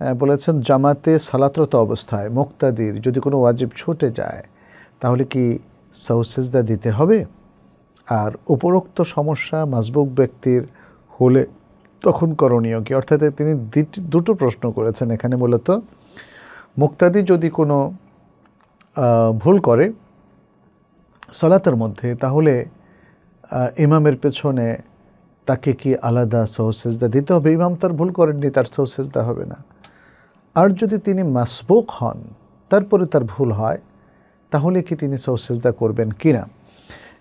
বলেছেন, জামাতে সালাতরত অবস্থায় মুক্তাদির যদি কোনো ওয়াজিব ছুটে যায়, তাহলে কি সৌসেজদা দিতে হবে? আর উপরোক্ত সমস্যা মাজবুক ব্যক্তির হলে তখন করণীয় কি? অর্থাৎ তিনি দুটো প্রশ্ন করেছেন এখানে মূলত। মুক্তাদি যদি কোনো ভুল করে সালাতের মধ্যে, তাহলে ইমামের পেছনে তাকে কি আলাদা সহসেজদা দিতে হবে? ইমাম তার ভুল করেননি, তার সহসেজদা হবে না। আর যদি তিনি মাসবুক হন, তারপরে তার ভুল হয়, তাহলে কি তিনি সৌসেজদা করবেন কি না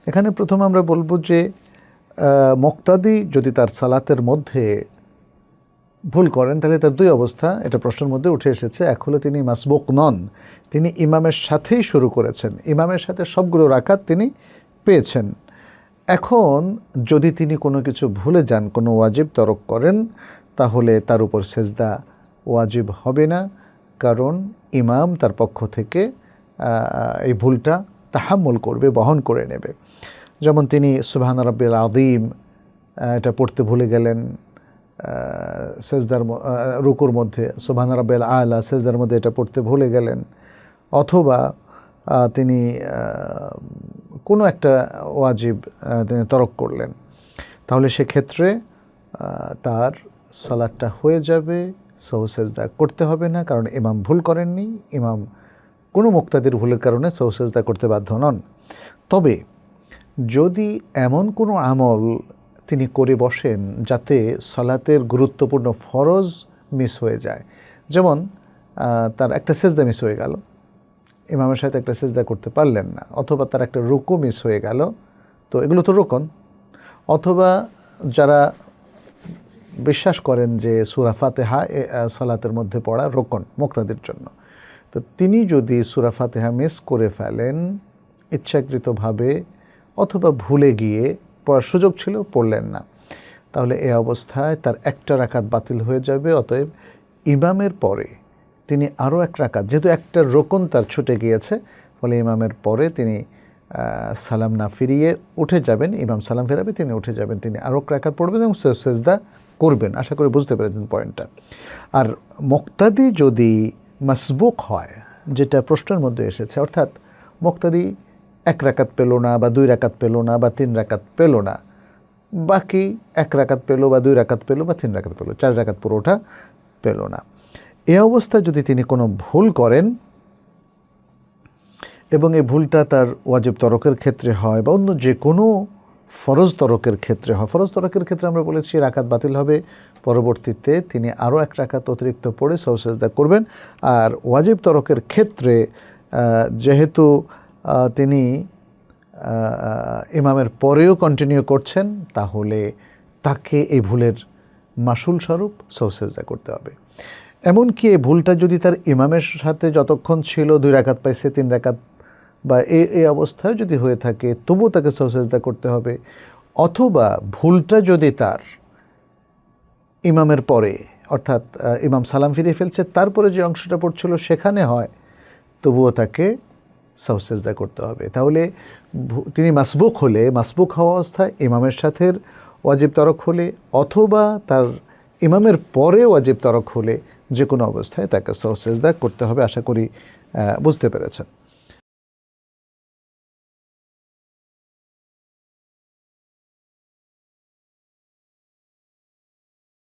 এখানে প্রথম আমরা বলব যে মোক্তাদি যদি তার সালাতের মধ্যে ভুল করেন, তাহলে তার দুই অবস্থা, এটা প্রশ্নের মধ্যে উঠে এসেছে। এক হলো তিনি মাসবুক নন, তিনি ইমামের সাথেই শুরু করেছেন। ইমামের সাথে সবগুলো রাখাত তিনি পেয়েছেন। এখন যদি তিনি কোনো কিছু ভুলে যান, কোনো ওয়াজিব তরক করেন, তাহলে তার উপর সেজদা ওয়াজিব হবে না, কারণ ইমাম তার পক্ষ থেকে এই ভুলটা তাহাম্মুল করবে, বহন করে নেবে। যেমন তিনি, সুবহান রব্বিল আদিম এটা পড়তে ভুলে গেলেন সেজদার রুকুর মধ্যে, সুবহান রব্বিল আলা, সেজদার মধ্যে এটা পড়তে ভুলে গেলেন। অথবা তিনি কোনো একটা ওয়াজিব তিনি তরক করলেন। তাহলে সেক্ষেত্রে তার সালাদটা হয়ে যাবে সৌসেজদা করতে হবে না, কারণ ইমাম ভুল করেননি, ইমাম কোনো মুক্তাদের ভুলের কারণে সৌসেজদা করতে বাধ্য নন। তবে যদি এমন কোনো আমল তিনি করে বসেন যাতে সালাতের গুরুত্বপূর্ণ ফরজ মিস হয়ে যায়, যেমন তার একটা সেজদা মিস হয়ে গেল, ইমামের সাথে একটা সেজদা করতে পারলেন না, অথবা তার একটা রুকু মিস হয়ে গেল, তো এগুলো তো রোকন, অথবা যারা বিশ্বাস করেন যে সুরা ফাতেহা এ, সালাতের মধ্যে পড়া রোকন মুক্তাদের জন্য। তো তিনি যদি সুরা ফাতেহা মিস করে ফেলেন ইচ্ছাকৃতভাবে অথবা ভুলে গিয়ে পড়ার সুযোগ ছিল পড়লেন না। তাহলে এ অবস্থায় তার একটা রাকাত বাতিল হয়ে যাবে অতএব ইমামের পরে তিনি আরও এক রাকাত যেহেতু একটা রোকন তার ছুটে গিয়েছে ফলে ইমামের পরে তিনি সালাম না ফিরিয়ে উঠে যাবেন ইমাম সালাম ফেরাবে তিনি উঠে যাবেন তিনি আরও এক রাকাত পড়বেন এবং সেজদা করবেন। আশা করি বুঝতে পেরেছেন পয়েন্টটা আর মুক্তাদি যদি মাসবুক হয়, যেটা প্রশ্নের মধ্যে এসেছে, অর্থাৎ মুক্তাদি এক রাকাত পেল না বা দুই রাকাত পেল না বা তিন রাকাত পেল না, বাকি এক রাকাত পেল বা দুই রাকাত পেল বা তিন রাকাত পেল, চার রাকাত পুরোটা পেল না। এ অবস্থায় যদি তিনি কোনো ভুল করেন এবং এই ভুলটা তার ওয়াজিব তরকের ক্ষেত্রে হয় বা অন্য যে কোনো ফরজ তরকের ক্ষেত্রে হয়। ফরজ তরকের ক্ষেত্রে আমরা বলেছি রাকাত বাতিল হবে। পরবর্তীতে তিনি আরও এক রাকাত অতিরিক্ত পড়ে সৌসেজদা করবেন। আর ওয়াজিব তরকের ক্ষেত্রে যেহেতু তিনি ইমামের পরেও কন্টিনিউ করছেন, তাহলে তাকে এই ভুলের মাসুল স্বরূপ সৌসেজদা করতে হবে। এমনকি এই ভুলটা যদি তার ইমামের সাথে যতক্ষণ ছিল, দুই রাকাত পাইছে, তিন রাকাত বা এই এই অবস্থায় যদি হয়ে থাকে, তবুও তাকে সৌসেজদা করতে হবে। অথবা ভুলটা যদি তার ইমামের পরে, অর্থাৎ ইমাম সালাম ফিরিয়ে ফেলছে, তারপরে যে অংশটা পড়ছিল সেখানে হয়, তবুও তাকে সাউসেজদা করতে হবে। তাহলে তিনি মাসবুক হলে, মাসবুক হওয়া অবস্থায় ইমামের সাথে ওয়াজিব তরক হলে, অথবা তার ইমামের পরে ওয়াজিব তরক হলে, যে কোনো অবস্থায় তাকে সাউসেজদা করতে হবে, আশা করি বুঝতে পেরেছেন।